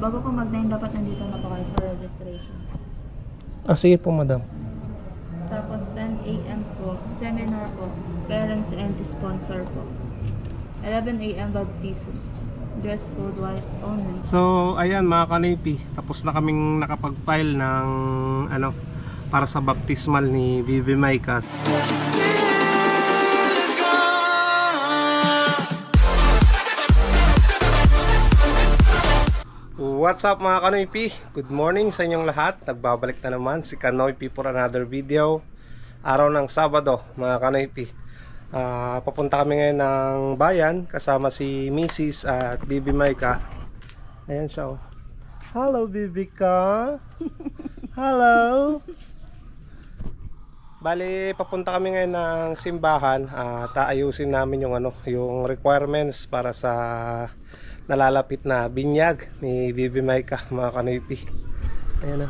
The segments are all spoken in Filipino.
Bago po mag-9, dapat nandito na po kayo for registration. Ah, sige po, madam. Tapos 10 a.m. po, seminar po, parents and sponsor po. 11 a.m. baptism. Dress code white only. So, ayan mga kanipi, tapos na kaming nakapag-file ng ano para sa baptismal ni Bibi Maikas. What's up mga kanoypi? Good morning sa inyong lahat. Nagbabalik na naman si Kanoypi for another video. Araw ng Sabado mga kanoypi. Ah, papunta kami ngayon ng bayan kasama si Mrs. at Bibi Maika. Ayan siya oh. Hello Bibi ka. Hello. Bali, papunta kami ngayon ng simbahan at aayusin namin yung ano, yung requirements para sa nalalapit na binyag ni Bibi Maika, mga kanipi. Ayan na.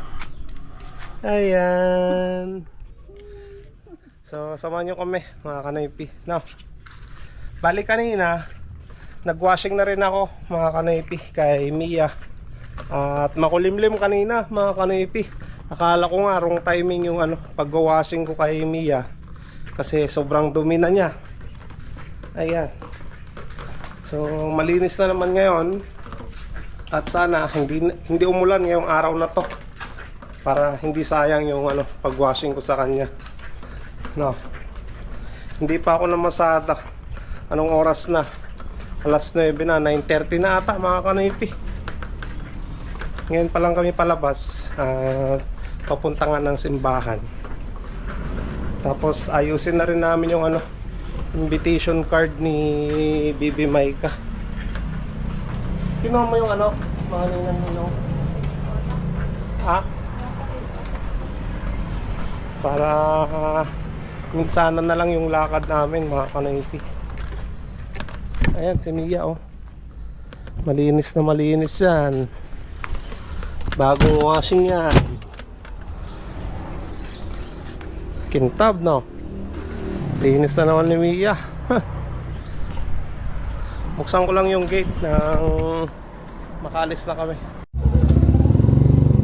Ayan. So, samahan nyo kami, mga kanipi. No. Bali kanina, nagwashing na rin ako, mga kanipi, kay Mia. At makulimlim kanina, mga kanipi. Akala ko nga wrong timing yung ano, pag-washing ko kay Mia. Kasi sobrang dumi na niya. Ayan. So, malinis na naman ngayon. At sana hindi hindi umulan ngayong araw na to. Para hindi sayang yung ano, pag-washing ko sa kanya. No. Hindi pa ako namasada. Anong oras na? Alas 9 na, 9.30 na ata mga kanipi. Ngayon pa lang kami palabas. At papunta nga ng simbahan. Tapos ayusin na rin namin yung ano, invitation card ni Bibi Maika. Kinuha mo yung ano, mga ninang ninong. Ha? Para uh, minsanan na lang yung lakad namin mga kanaiti. Ayan si Mia oh. Malinis na malinis yan. Bagong washing yan. Kintab no. Linis na naman ni Mia. Buksan ko lang yung gate ng makalis na kami.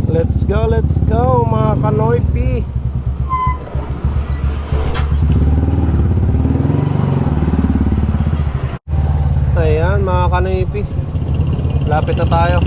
Let's go, let's go mga kanoypi. Ayan mga kanoypi. Lapit na tayo.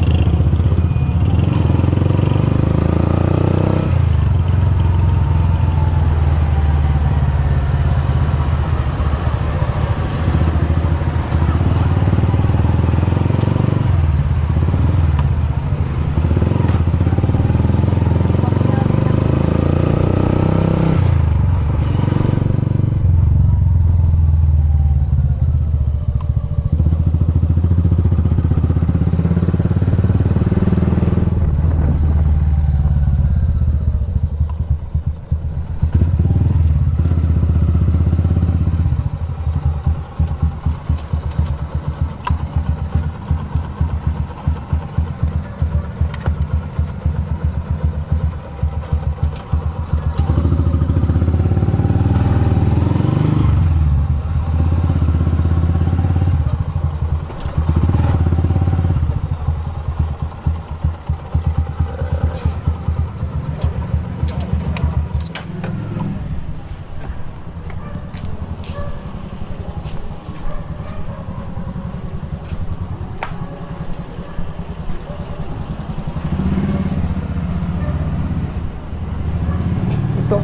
Ito.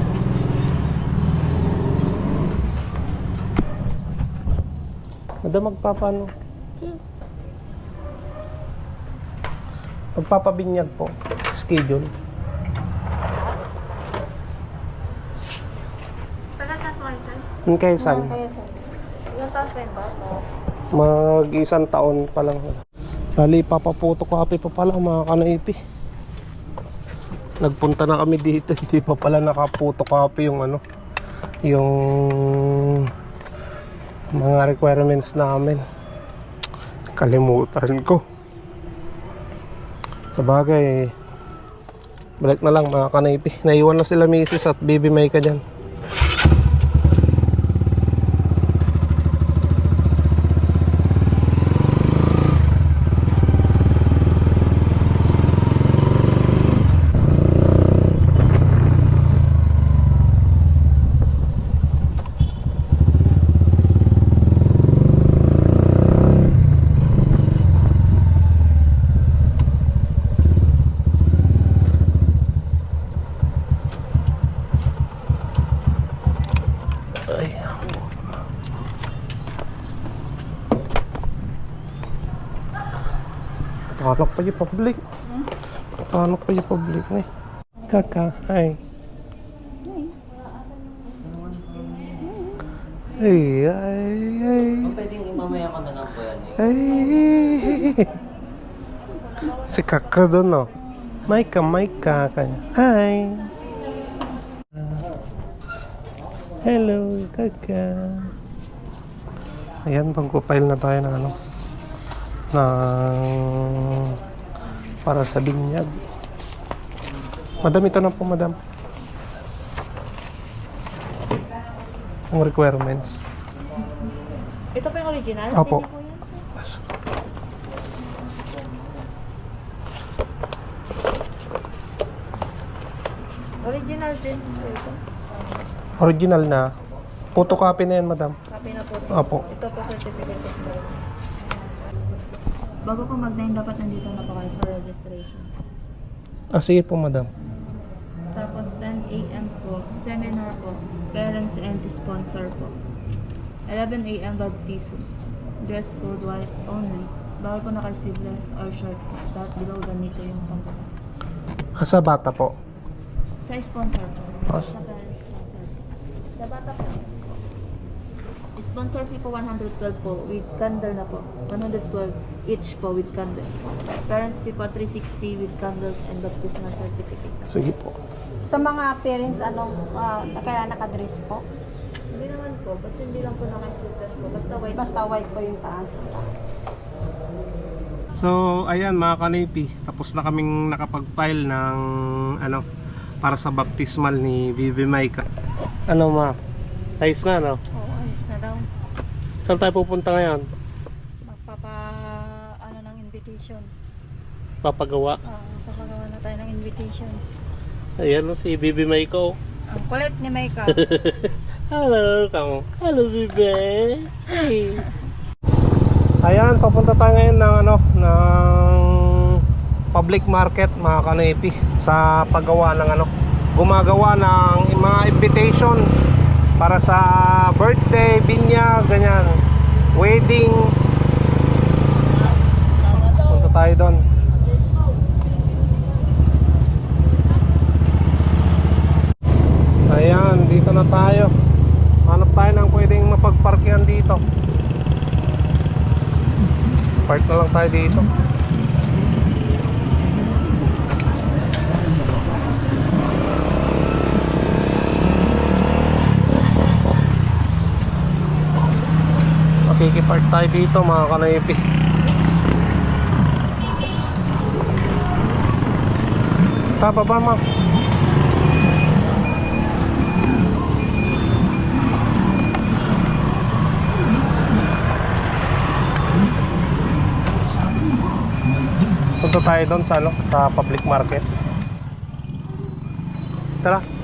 Madam magpapano? Magpapabinyag po. Schedule. Yung sir. Ilang taas pa yung bata? Mag isang taon pa lang. Bali, papaputo copy pa pala mga kanaipi. Nagpunta na kami dito, hindi pa pala nakaputo copy yung ano, yung mga requirements namin. Kalimutan ko. Sa bagay, balik na lang mga kanaipi. Naiwan na sila misis at baby may ka dyan. Paano yung public? Paano pa yung public na eh? Kaka, ay. Ay, ay, ay. Pwedeng imamaya ko na lang po yan eh. Ay. Si Kaka doon, no? Maika, Maika, kanya. Hi. Hello, Kaka. Ayan, magpapile na tayo ng ano. Ng... Para sa binyag. Madam, ito na po, madam. Ang requirements. Ito pa yung original? Opo. Po yan, sir? Original din po ito. Original na. Photocopy na yan, madam. Copy na po. ito. Opo. Ito po certificate of birth. Bago po mag-9, dapat nandito na po kayo for registration. Ah, sige po, madam. Tapos 10 a.m. po, seminar po, parents and sponsor po. 11 a.m. baptism. Dress code white only. Bawal po naka-sleeveless or short po. Dapat below ganito yung pampo. Ah, sa bata po. Sa sponsor po. Ah, Sa parents sponsor po. Sa bata po. Sponsor fee po 112 po with candle na po. 112 each po with candle. Parents fee po 360 with candles and baptismal certificate. Sige po. Sa mga parents, ano, ah, kaya nakadress po? Hindi naman po, basta hindi lang po naka-sleeveless po. Basta white Basta white po yung taas. So, ayan mga kanipi, tapos na kaming nakapag-file ng ano para sa baptismal ni Bibi Maika. Ano ma? Ayos na no? Oo, na daw. Saan tayo pupunta ngayon? Magpapa, ano ng invitation. Papagawa. Ah, papagawa na tayo ng invitation. Ayan no, si Bibi Maika oh. Ang kulit ni Michael. Hello, kamo. Hello, Bibi. Hey. Ayan, papunta tayo ngayon ng ano, ng public market mga kanepi sa paggawa ng ano, gumagawa ng mga invitation para sa birthday, binyag, ganyan, wedding. Punta tayo doon. Ayan, dito na tayo. Hanap tayo ng pwedeng mapagparkihan dito. Park na lang tayo dito. Tayo dito mga kanaypi. Tapa ba ma? Punta tayo doon sa ano, sa public market. Tara.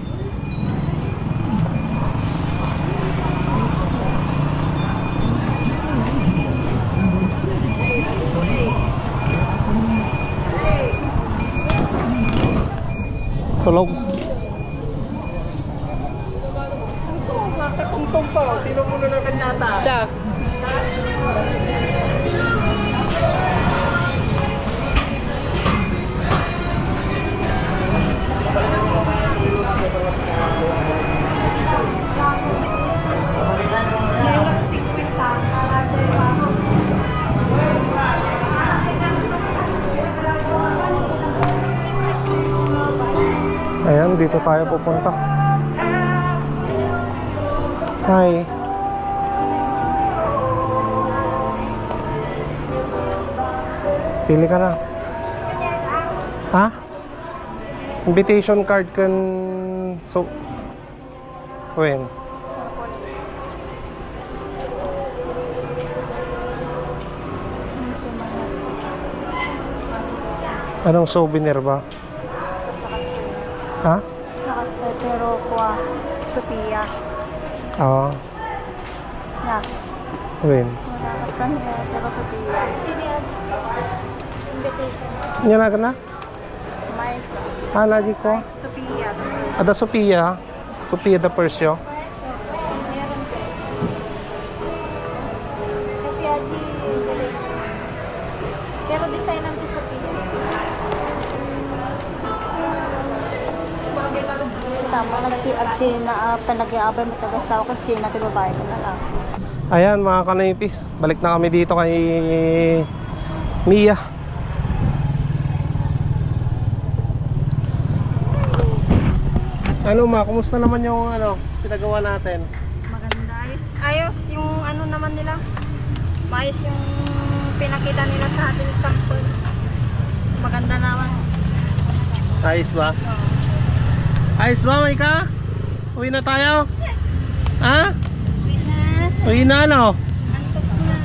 Tulog. Tungtong dito tayo pupunta. Hi. Pili ka na. Ha? Invitation card kan so when? Anong souvenir ba? Ha? Kuha, Sophia. Oo. Na, when? nakastay pero Sophia. Invitation. Nya na ka na? Mike, Ah, lagi ko. Sophia. Ada Sophia. Sophia the Persio. Nagsi agsi na uh, panagyabay mo tagas tao kasi na babae ko na lang. Ayan mga kanaypis, balik na kami dito kay Mia. Ano ma, kumusta naman yung ano, pinagawa natin? Maganda ayos. Ayos yung ano naman nila. Ayos yung pinakita nila sa atin example. Maganda naman. Ayos ba? Ayos ba, Maika? Uwi na tayo? Ha? Wait na. Uwi na ano? Antok na.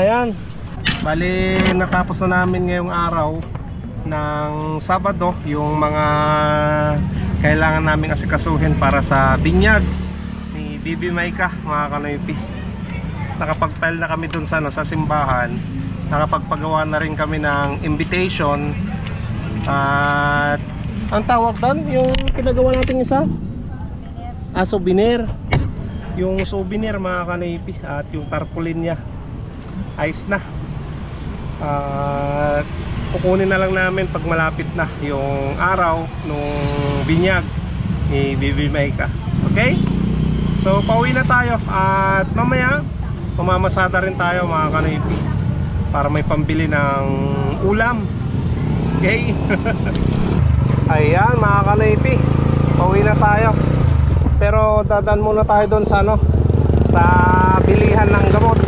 Ayan. Bali, natapos na namin ngayong araw ng Sabado yung mga kailangan naming asikasuhin para sa binyag ni Bibi Maika, mga kanoypi. Nakapag-file na kami dun sa, ano, sa simbahan. Nakapagpagawa na rin kami ng invitation. At ang tawag doon, yung pinagawa natin isa? Ah, souvenir. Yung souvenir mga kanoypi at yung tarpaulin niya. Ayos na. At kukunin na lang namin pag malapit na yung araw nung binyag ni Bibi Maika. Okay? so pauwi na tayo. At mamaya mamamasada rin tayo mga kanipi para may pambili ng ulam. Okay? ayan mga kanipi pauwi na tayo pero dadan muna tayo doon sa ano sa bilihan ng gamot.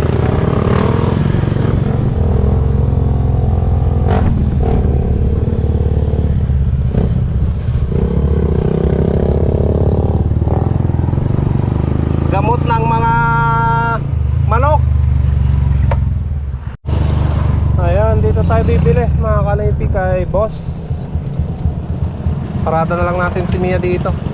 Gamot ng mga manok. Ayan dito tayo bibili mga kanaypi kay boss. Parada na lang natin si Mia dito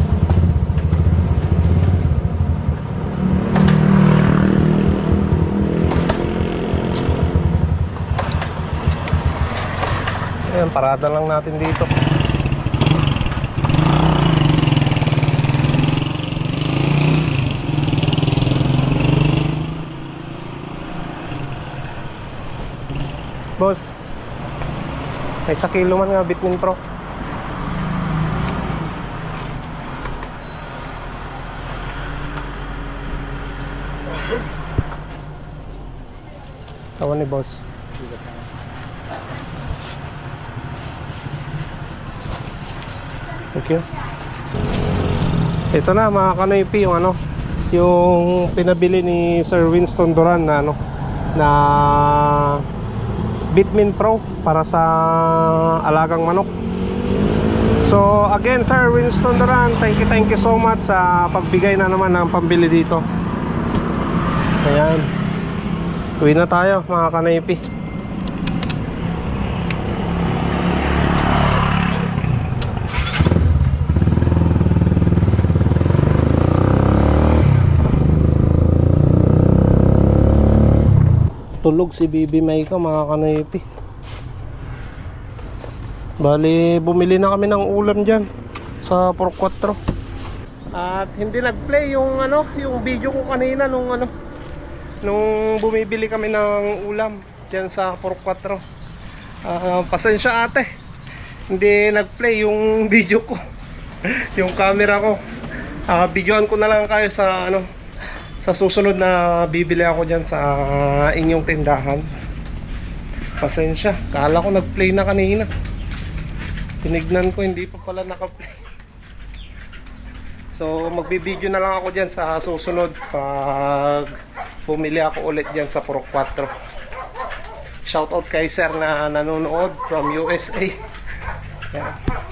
ayan parada lang natin dito Boss, may sa kilo man nga Bitmin Pro. Tawan ni boss. Thank you. Ito na mga kanoypi yung ano, yung pinabili ni Sir Winston Duran na ano, na Bitmin Pro para sa alagang manok. So again Sir Winston Duran, thank you thank you so much sa pagbigay na naman ng pambili dito. Ayan. Uwi na tayo mga kanaypi. Tulog si Bibi Maika mga kanaypi Bali bumili na kami ng ulam dyan sa Por 4 At hindi nag-play yung ano yung video ko kanina nung ano nung bumibili kami ng ulam dyan sa Por 4 Ah, pasensya ate. Hindi nag-play yung video ko yung camera ko. Ah, videoan ko na lang kayo sa ano sa susunod na bibili ako dyan sa inyong tindahan pasensya. Kala ko nag-play na kanina. Tinignan ko hindi pa pala naka-play. So magbibideo na lang ako dyan sa susunod pag bumili ako ulit dyan sa Purok 4 shoutout kay sir na nanonood from USA Yan.